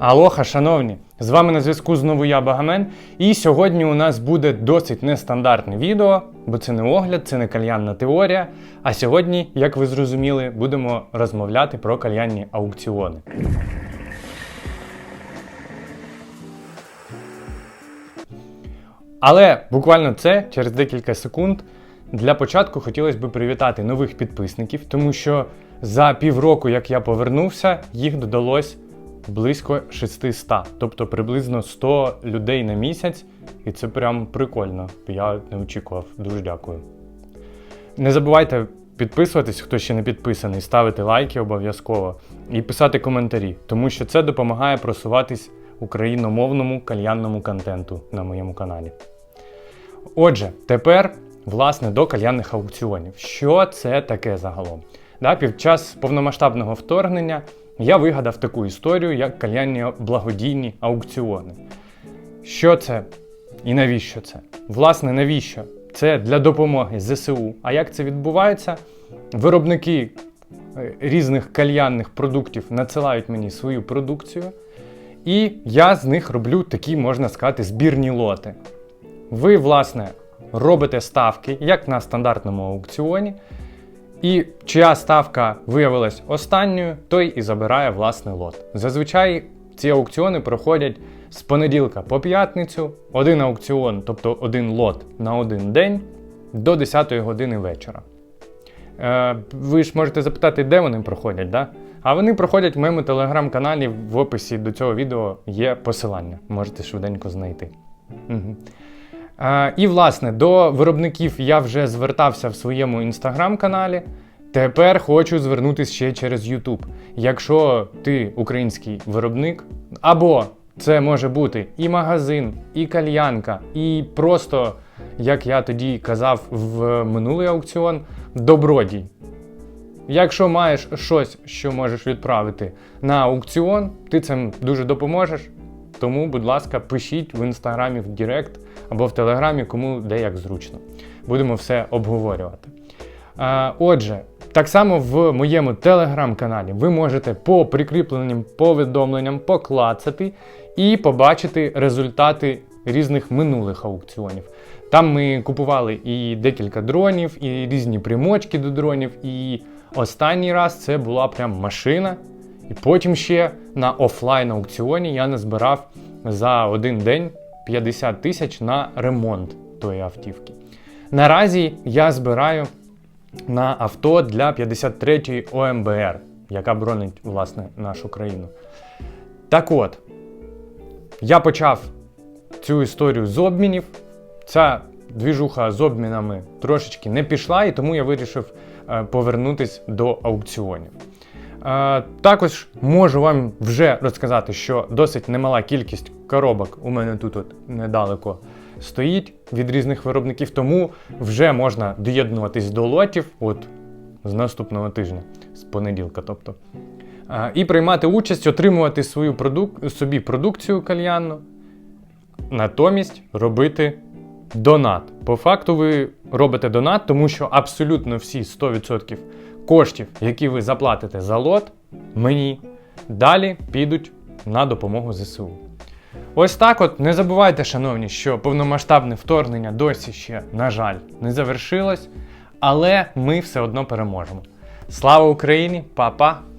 Алоха, шановні! З вами на зв'язку знову я Багамен. І сьогодні у нас буде досить нестандартне відео, бо це не огляд, це не кальянна теорія. А сьогодні, як ви зрозуміли, будемо розмовляти про кальянні аукціони. Але буквально це через декілька секунд. Для початку хотілося б привітати нових підписників, тому що за півроку, як я повернувся, їх додалось близько 600, тобто приблизно 100 людей на місяць, і це прям прикольно. Я не очікував. Дуже дякую. Не забувайте підписуватись, хто ще не підписаний, ставити лайки обов'язково і писати коментарі, тому що це допомагає просуватись україномовному кальянному контенту на моєму каналі. Отже, тепер, власне, до кальянних аукціонів. Що це таке загалом? Да, під час повномасштабного вторгнення я вигадав таку історію, як кальянні благодійні аукціони. Що це і навіщо це? Власне, навіщо? Це для допомоги ЗСУ. А як це відбувається? Виробники е, різних кальянних продуктів надсилають мені свою продукцію, і я з них роблю такі, можна сказати, збірні лоти. Ви, власне, робите ставки, як на стандартному аукціоні, і чия ставка виявилась останньою, той і забирає власний лот. Зазвичай ці аукціони проходять з понеділка по п'ятницю, один аукціон, тобто один лот на один день до 10 години вечора. Е, ви ж можете запитати, де вони проходять, да? А вони проходять в моєму телеграм-каналі. В описі до цього відео є посилання. Можете швиденько знайти. Угу. І, власне, до виробників я вже звертався в своєму інстаграм-каналі. Тепер хочу звернутися ще через YouTube. Якщо ти український виробник, або це може бути і магазин, і кальянка, і просто, як я тоді казав в минулий аукціон, добродій. Якщо маєш щось, що можеш відправити на аукціон, ти цим дуже допоможеш. Тому, будь ласка, пишіть в інстаграмі в Директ або в Телеграмі, кому де як зручно. Будемо все обговорювати. Отже, так само в моєму телеграм-каналі ви можете по прикріпленим повідомленням поклацати і побачити результати різних минулих аукціонів. Там ми купували і декілька дронів, і різні примочки до дронів. І останній раз це була прям машина. І потім ще на офлайн аукціоні я назбирав за один день 50 тисяч на ремонт тої автівки. Наразі я збираю на авто для 53-ї ОМБР, яка бронить власне нашу країну. Так от, я почав цю історію з обмінів. Ця двіжуха з обмінами трошечки не пішла, і тому я вирішив е, повернутися до аукціонів. Е, Також можу вам вже розказати, що досить немала кількість коробок у мене тут от недалеко стоїть від різних виробників, тому вже можна доєднуватись до лотів от з наступного тижня, з понеділка. тобто. Е, І приймати участь, отримувати свою продук... собі продукцію кальянну, натомість робити донат. По факту ви робите донат, тому що абсолютно всі 100% коштів, які ви заплатите за лот, мені далі підуть на допомогу ЗСУ. Ось так от не забувайте, шановні, що повномасштабне вторгнення досі ще, на жаль, не завершилось, але ми все одно переможемо. Слава Україні, Па-па!